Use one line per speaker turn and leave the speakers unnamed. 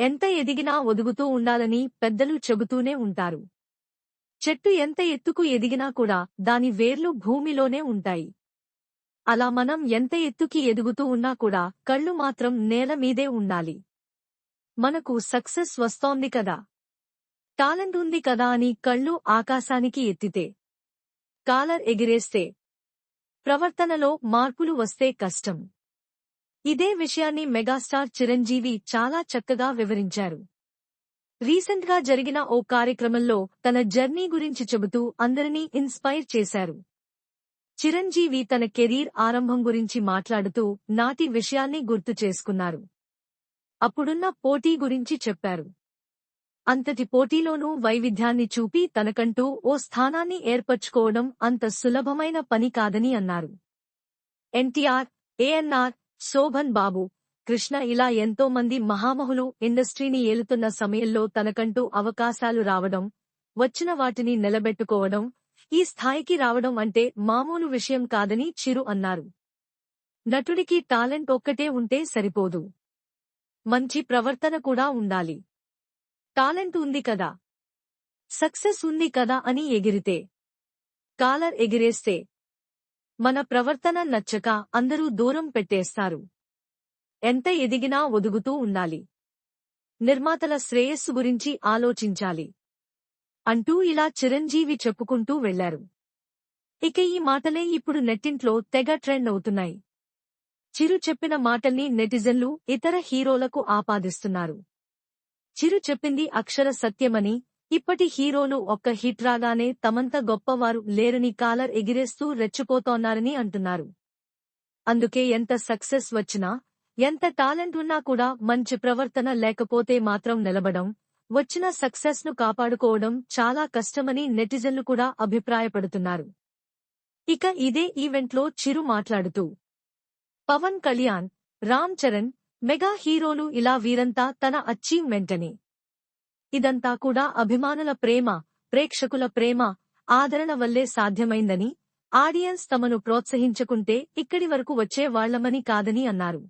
ఎంత ఎదిగినా ఒదుగుతూ ఉండాలని పెద్దలు చెబుతూనే ఉంటారు. చెట్టు ఎంత ఎత్తుకు ఎదిగినా కూడా దాని వేర్లు భూమిలోనే ఉంటాయి. అలా మనం ఎంత ఎత్తుకి ఎదుగుతూ ఉన్నా కూడా కళ్ళు మాత్రం నేల మీదే ఉండాలి. మనకు సక్సెస్ వస్తోంది కదా. టాలెంట్ ఉంది కదా అని కళ్ళు ఆకాశానికి ఎత్తితే. కాలర్ ఎగిరేస్తే. ప్రవర్తనలో మార్పులు వస్తే కష్టం. ఇదే విషయాన్ని మెగాస్టార్ చిరంజీవి చాలా చక్కగా వివరించారు. రీసెంట్గా జరిగిన ఓ కార్యక్రమంలో తన జర్నీ గురించి చెబుతూ అందరినీ ఇన్స్పైర్ చేశారు. చిరంజీవి తన కెరీర్ ఆరంభం గురించి మాట్లాడుతూ నాటి విషయాన్ని గుర్తు చేసుకున్నారు. అప్పుడున్న పోటీ గురించి చెప్పారు. అంతటి పోటీలోనూ వైవిధ్యాన్ని చూపి తనకంటూ ఓ స్థానాన్ని ఏర్పరచుకోవడం అంత సులభమైన పని కాదని అన్నారు. ఎన్టీఆర్ ఏఎన్ఆర్ శోభన్ బాబు. కృష్ణ ఇలా ఎంతో మంది మహామహులు ఇండస్ట్రీని ఏలుతున్న సమయంలో తనకంటూ అవకాశాలు రావడం వచ్చిన వాటిని నిలబెట్టుకోవడం ఈ స్థాయికి రావడం అంటే మామూలు విషయం కాదని చిరు అన్నారు. నటుడికి టాలెంట్ ఒక్కటే ఉంటే సరిపోదు. మంచి ప్రవర్తన కూడా ఉండాలి. టాలెంట్ ఉంది కదా. సక్సెస్ ఉంది కదా అని ఎగిరితే. కాలర్ ఎగిరేస్తే. మన ప్రవర్తన నచ్చక అందరూ దూరం పెట్టేస్తారు. ఎంత ఎదిగినా ఒదుగుతూ ఉండాలి. నిర్మాతల శ్రేయస్సు గురించి ఆలోచించాలి. అంటూ ఇలా చిరంజీవి చెప్పుకుంటూ వెళ్ళారు. ఇక ఈ మాటలే ఇప్పుడు నెట్టింట్లో తెగ ట్రెండ్ అవుతున్నాయి. చిరు చెప్పిన మాటల్ని నెటిజన్లు ఇతర హీరోలకు ఆపాదిస్తున్నారు. చిరు చెప్పింది అక్షర సత్యమని ఇప్పటి హీరోలు ఒక్క హిట్ రాగానే తమంత గొప్పవారు లేరని కాలర్ ఎగిరేస్తూ రెచ్చిపోతోన్నారని అంటున్నారు. అందుకే ఎంత సక్సెస్ వచ్చినా ఎంత టాలెంట్ ఉన్నా కూడా మంచి ప్రవర్తన లేకపోతే మాత్రం నిలబడం వచ్చిన సక్సెస్ను కాపాడుకోవడం చాలా కష్టమని నెటిజన్లు కూడా అభిప్రాయపడుతున్నారు. ఇక ఇదే ఈవెంట్లో చిరు మాట్లాడుతూ పవన్ కళ్యాణ్ రామ్ చరణ్ మెగా హీరోలు ఇలా వీరంతా తన అచీవ్మెంటని ఇదంతా కూడా అభిమానుల ప్రేమ ప్రేక్షకుల ప్రేమ ఆదరణ వల్లే సాధ్యమైందని ఆడియన్స్ తమను ప్రోత్సహించకుంటే ఇక్కడి వరకు వచ్చే వాళ్ళమని కాదని అన్నారు.